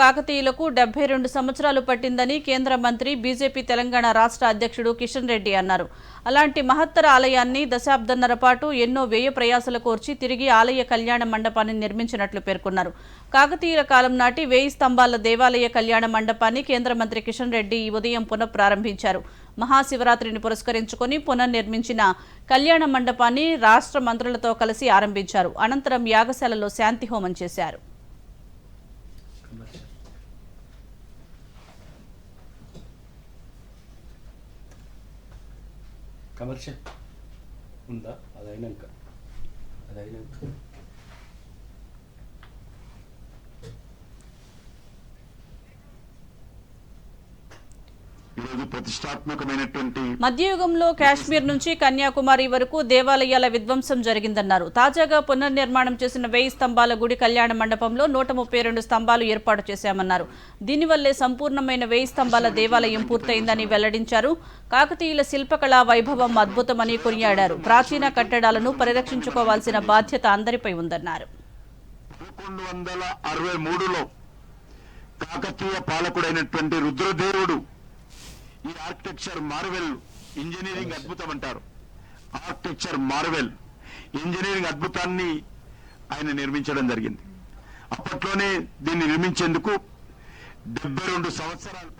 కాకతీయులకు డెబ్బై రెండు సంవత్సరాలు పట్టిందని కేంద్ర మంత్రి బీజేపీ తెలంగాణ రాష్ట్ర అధ్యక్షుడు కిషన్ రెడ్డి అన్నారు. అలాంటి మహత్తర ఆలయాన్ని దశాబ్దన్నర పాటు ఎన్నో వ్యయ ప్రయాసలు కోర్చి తిరిగి ఆలయ కళ్యాణ మండపాన్ని నిర్మించినట్లు పేర్కొన్నారు. కాకతీయుల కాలం నాటి వేయి స్తంభాల దేవాలయ కళ్యాణ మండపాన్ని కేంద్ర మంత్రి కిషన్ రెడ్డి ఈ ఉదయం పునఃప్రారంభించారు. మహాశివరాత్రిని పురస్కరించుకొని పునర్నిర్మించిన కళ్యాణ మండపాన్ని రాష్ట్ర మంత్రులతో కలిసి ఆరంభించారు. అనంతరం యాగశాలలో శాంతి హోమం చేశారు కమర్షియల్ ఉందా అది అయినాక ప్రతిష్టాత్మకమైనటువంటి మధ్యయుగంలో కాశ్మీర్ నుంచి కన్యాకుమారి వరకు దేవాలయాల విధ్వంసం జరిగిందన్నారు. తాజాగా పునర్నిర్మాణం చేసిన వెయ్యి స్తంభాల గుడి కళ్యాణ మండపంలో నూట ముప్పై రెండు స్తంభాలు ఏర్పాటు చేశామన్నారు. దీనివల్లే సంపూర్ణమైన వెయ్యి స్తంభాల దేవాలయం పూర్తయిందని వెల్లడించారు. కాకతీయుల శిల్పకళా వైభవం అద్భుతమని కొనియాడారు. ప్రాచీన కట్టడాలను పరిరక్షించుకోవాల్సిన బాధ్యత అందరిపై ఉందన్నారు. పదకొండు వందల అరవై మూడులో కాకతీయ పాలకుడైనటువంటి రుద్రదేవుడు ఈ ఆర్కిటెక్చర్ మార్వెల్ ఇంజనీరింగ్ అద్భుతం అంటారు ఆర్కిటెక్చర్ మార్వెల్ ఇంజనీరింగ్ అద్భుతాన్ని ఆయన నిర్మించడం జరిగింది. అప్పట్లోనే దీన్ని నిర్మించేందుకు డెబ్బై రెండు సంవత్సరాలు